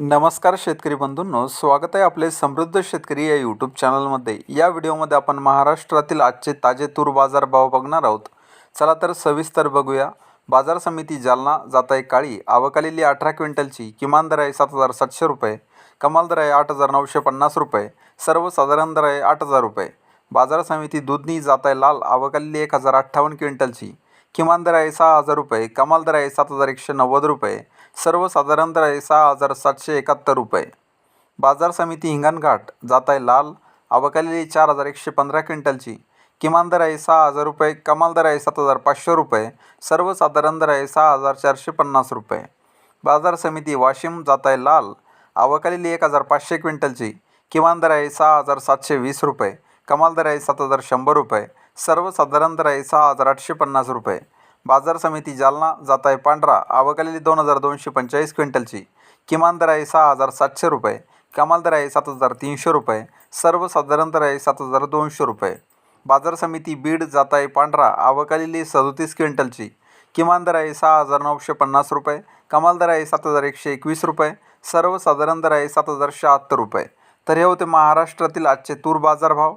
नमस्कार शेतकरी बंधूंनो स्वागत आहे आपले समृद्ध शेतकरी या यूट्यूब चॅनलमध्ये या व्हिडिओमध्ये आपण महाराष्ट्रातील आजचे ताजे तूर बाजार भाव बघणार आहोत. चला तर सविस्तर बघूया. बाजार समिती जालना जात आहे काळी. आवक आलेली अठरा क्विंटलची. किमान दर आहे सात हजार सातशे रुपये. कमाल दर आहे आठ हजार नऊशे पन्नास रुपये. सर्वसाधारण दर आहे आठ हजार रुपये. बाजार समिती दूधनी जात आहे लाल. आवक आलेली एक हजार अठ्ठावन्न क्विंटलची. किमान दर आहे सहा हजार रुपये कमाल दर आहे सात हजार एकशे नव्वद रुपये सर्वसाधारण दर आहे सहा हजार सातशे एकाहत्तर रुपये. बाजार समिती हिंगणघाट जात आहे लाल अवकालेली चार हजार एकशे पंधरा क्विंटलची. किमान दर आहे सहा हजार रुपये कमाल दर आहे सात हजार पाचशे रुपये सर्वसाधारण दर आहे सहा हजार चारशे पन्नास रुपये. बाजार समिती वाशिम जात आहे लाल आवकलेली एक हजार पाचशे क्विंटलची. किमान दर आहे सहा हजार सातशे वीस रुपये कमाल दर आहे सात हजार शंभर रुपये. सर्वसाधारण दर आहे सहा हजार आठशे पन्नास रुपये. बाजार समिती जालना जात आहे पांढरा आवकलेली दोन हजार दोनशे पंचेचाळीस क्विंटलची. किमान दर आहे सहा हजार सातशे रुपये कमाल दर आहे सात हजार तीनशे रुपये सर्वसाधारण दर आहे सात हजार दोनशे रुपये. बाजार समिती बीड जात आहे पांढरा आवकलेली सदोतीस क्विंटलची. किमान दर आहे सहा हजार नऊशे पन्नास रुपये कमाल दर आहे सात हजार एकशे एकवीस रुपये सर्वसाधारण दर आहे सात हजार शहात्तर रुपये. तर हे होते महाराष्ट्रातील आजचे तूर बाजारभाव